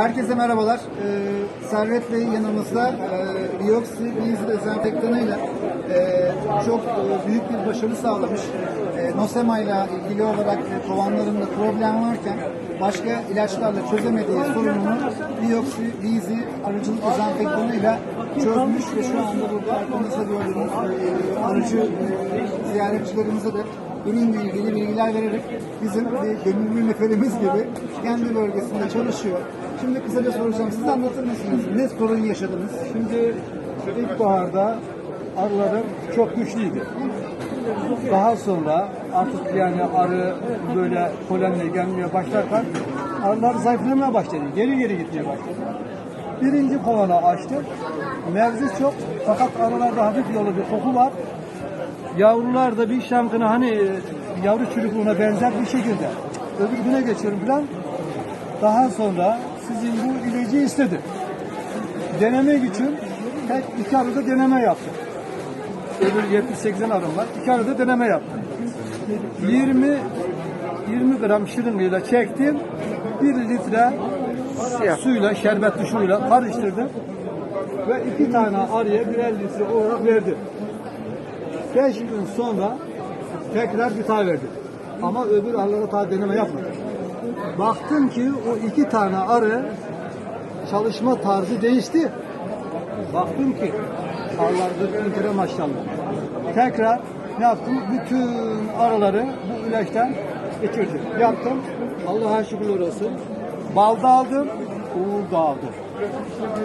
Herkese merhabalar. Ee, Servet Bey yanımızda e, Bioxy Bees dezenfektanıyla e, çok e, büyük bir başarı sağlamış. E, Nosema ile ilgili olarak e, kovanlarında problem varken başka ilaçlarla çözemediği sorununu Bioxy Bees'i arıcılık dezenfektanıyla çözmüş ve şu anda burada arkamızda gördüğünüz e, arıcı e, ziyaretçilerimize de ürünle ilgili bilgiler vererek bizim gönüllü neferimiz gibi kendi bölgesinde çalışıyor. Şimdi kısaca soracağım. Siz anlatır mısınız? Ne sorun yaşadınız? Şimdi ilkbaharda arılarım çok güçlüydü. Daha sonra artık yani arı böyle polenle gelmeye başlarken arılar zayıflamaya başladı. Geri geri gitmeye başladı. Birinci kovanı açtık. Mevzi çok fakat arılarda hafif yolu bir koku var. Yavrular da bir şamkını hani yavru çürüklüğüne benzer bir şekilde. Öbür güne geçiyorum falan. Daha sonra sizin bu ilacı istedi. Denemek için tek iki arada deneme yaptım. Öbür 70-80 arım var. İki arada deneme yaptım. 20 20 gram şırıngayla çektim. 1 litre suyla, şerbetli suyla karıştırdım. Ve iki tane arıya birer litre olarak verdim. 5 gün sonra tekrar bir tane verdim. Ama öbür arılara daha deneme yapmadım. Baktım ki o iki tane arı çalışma tarzı değişti. Baktım ki arılarda kere maşallah. Tekrar ne yaptım? Bütün arıları bu ilaçtan geçirdim. Yaptım. Allah'a şükürler olsun. Bal da aldım, uğur da aldım.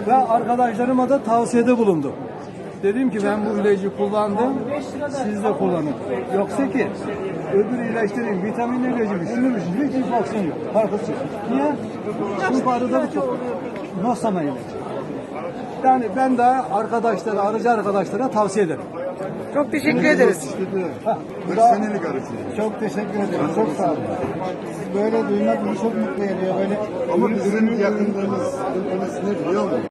Ve arkadaşlarıma da tavsiyede bulundum. Dedim ki ben bu ilacı kullandım, siz de kullanın. Yoksa ki öbür ilaçların vitamin ilacı şunu mu, hiç fonksiyon yok. Farkısı yok. Niye? Çünkü arıda bu çok. Nosama ilacı. Yani ben de arkadaşlara, arıcı arkadaşlara tavsiye ederim. Çok teşekkür ederiz. Heh, 40 daha- senelik arıcı. Çok teşekkür ederim. Çok sağ olun. Böyle duymak bizi çok mutlu ediyor. Böyle Ama bizim yakındığımız ülkemiz ne biliyor musun?